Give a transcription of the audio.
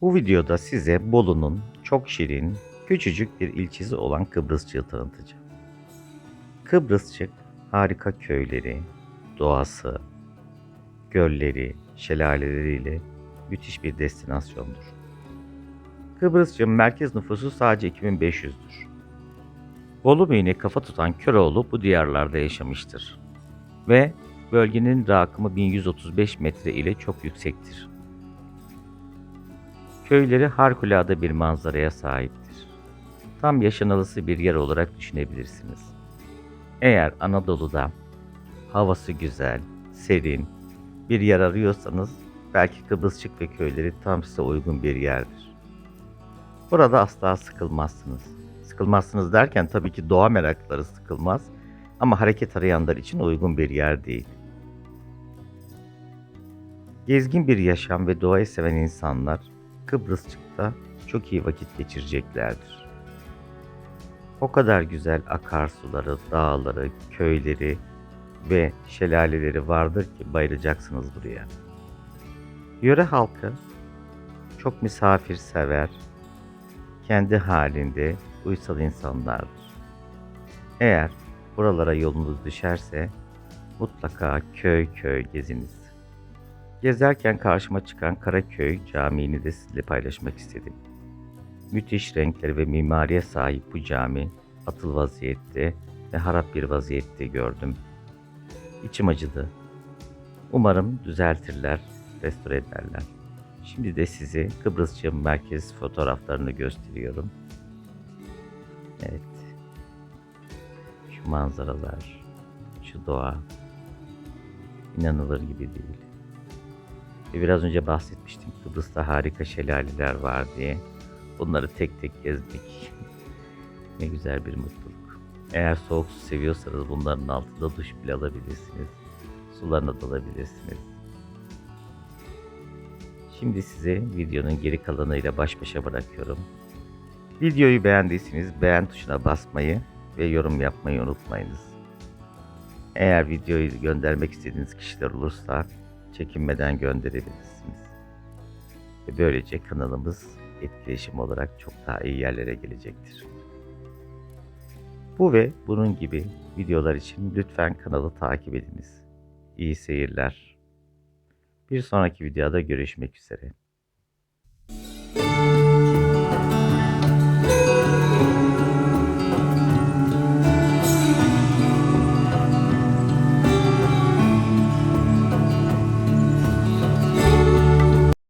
Bu videoda size Bolu'nun çok şirin, küçücük bir ilçesi olan Kıbrısçık'ı tanıtacağım. Kıbrısçık harika köyleri, doğası, gölleri, şelaleleriyle müthiş bir destinasyondur. Kıbrısçık'ın merkez nüfusu sadece 2500'dür. Bolu Bey'ine kafa tutan Köroğlu bu diyarlarda yaşamıştır. Ve bölgenin rakımı 1135 metre ile çok yüksektir. Köyleri harikulade bir manzaraya sahiptir. Tam yaşanılısı bir yer olarak düşünebilirsiniz. Eğer Anadolu'da havası güzel, serin bir yer arıyorsanız belki Kıbrısçık ve köyleri tam size uygun bir yerdir. Burada asla sıkılmazsınız. Sıkılmazsınız derken tabii ki doğa meraklıları sıkılmaz ama hareket arayanlar için uygun bir yer değil. Gezgin bir yaşam ve doğayı seven insanlar Kıbrısçık'ta çok iyi vakit geçireceklerdir. O kadar güzel akarsuları, dağları, köyleri ve şelaleleri vardır ki bayılacaksınız buraya. Yöre halkı çok misafirsever, kendi halinde uysal insanlardır. Eğer buralara yolunuz düşerse mutlaka köy köy geziniz. Gezerken karşıma çıkan Karaköy Camii'ni de sizinle paylaşmak istedim. Müthiş renkleri ve mimariye sahip bu cami atıl vaziyette ve harap bir vaziyette gördüm. İçim acıdı. Umarım düzeltirler, restore ederler. Şimdi de size Kıbrısçı merkez fotoğraflarını gösteriyorum. Evet. Şu manzaralar, şu doğa inanılır gibi değil. Ve biraz önce bahsetmiştim Kıbrıs'ta harika şelaleler var diye. Bunları tek tek gezmek ne güzel bir mutluluk. Eğer soğuk su seviyorsanız bunların altında duş bile alabilirsiniz. Sularına dalabilirsiniz. Şimdi size videonun geri kalanıyla baş başa bırakıyorum. Videoyu beğendiyseniz beğen tuşuna basmayı ve yorum yapmayı unutmayınız. Eğer videoyu göndermek istediğiniz kişiler olursa çekinmeden gönderebilirsiniz. Ve böylece kanalımız etkileşim olarak çok daha iyi yerlere gelecektir. Bu ve bunun gibi videolar için lütfen kanalı takip ediniz. İyi seyirler. Bir sonraki videoda görüşmek üzere.